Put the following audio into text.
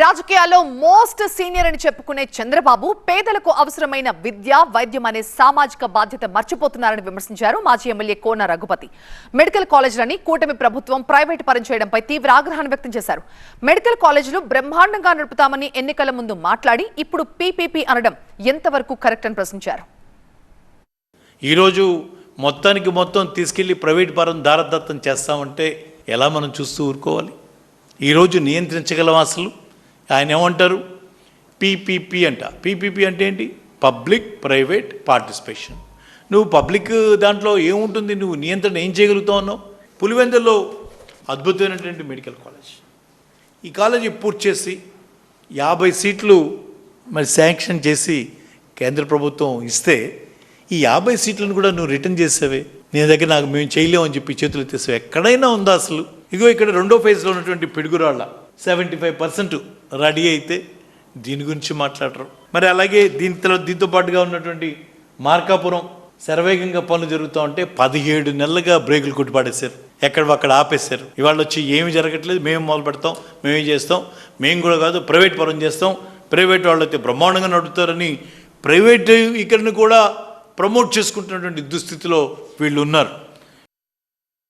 రాజకీయాల్లో most senior అని చెప్పుకునే చంద్రబాబు పేదలకు అవసరమైన విద్య వైద్యం అనే సామాజిక బాధ్యత మర్చిపోతున్నారని విమర్శించారు మాజీ ఎమ్మెల్యే కోన రఘుపతి. మెడికల్ కాలేజీలని కూటమి ప్రభుత్వం ప్రైవేటు పరం చేయడంపై తీవ్ర ఆగ్రహాన్ని వ్యక్తం చేశారు. మెడికల్ కాలేజీలు బ్రహ్మాండంగా నడుపుతామని ఎన్నికల ముందు మాట్లాడి ఇప్పుడు పీపీపీ అనడం ఎంతవరకు కరెక్ట్ అని ప్రశ్నించారు. ఈరోజు మొత్తానికి మొత్తం తీసుకెళ్ళి ప్రైవేట్ పరం దారదత్తం చేస్తామంటే ఎలా మనం చూస్తూ ఊరుకోవాలి? ఈరోజు నియంత్రించగలం అసలు? ఆయన ఏమంటారు? పీపీపీ అంట. పీపీపీ అంటే ఏంటి? Public private participation. నువ్వు పబ్లిక్ దాంట్లో ఏముంటుంది? నువ్వు నియంత్రణ ఏం చేయగలుగుతావు అన్నావు పులివెందుల్లో అద్భుతమైనటువంటి మెడికల్ కాలేజ్. ఈ కాలేజీ పూర్తి చేసి యాభై సీట్లు మరి శాంక్షన్ చేసి కేంద్ర ప్రభుత్వం ఇస్తే ఈ యాభై సీట్లను కూడా నువ్వు రిటర్న్ చేసావే. నీ దగ్గర నాకు మేము చేయలేమని చెప్పి చేతులు ఎత్తేసావు ఎక్కడైనా ఉందా అసలు? ఇదిగో ఇక్కడ రెండో ఫేజ్లో ఉన్నటువంటి Piduguralla. Seventy five percent ready అయితే దీని గురించి మాట్లాడరు. మరి అలాగే దీంతో దీంతో పాటుగా ఉన్నటువంటి మార్కాపురం శరవేగంగా పనులు జరుగుతూ ఉంటే పదిహేడు నెలలుగా బ్రేకులు కొట్టిపాడేశారు. ఎక్కడ అక్కడ ఆపేశారు. ఇవాళ వచ్చి ఏమి జరగట్లేదు. మేము మొదలు పెడతాం. మేమేం చేస్తాం? మేము కూడా కాదు ప్రైవేట్ పరం చేస్తాం. ప్రైవేట్ వాళ్ళు అయితే బ్రహ్మాండంగా నడుపుతారని ప్రైవేట్ ఇక్కడిని కూడా ప్రమోట్ చేసుకుంటున్నటువంటి దుస్థితిలో వీళ్ళు ఉన్నారు.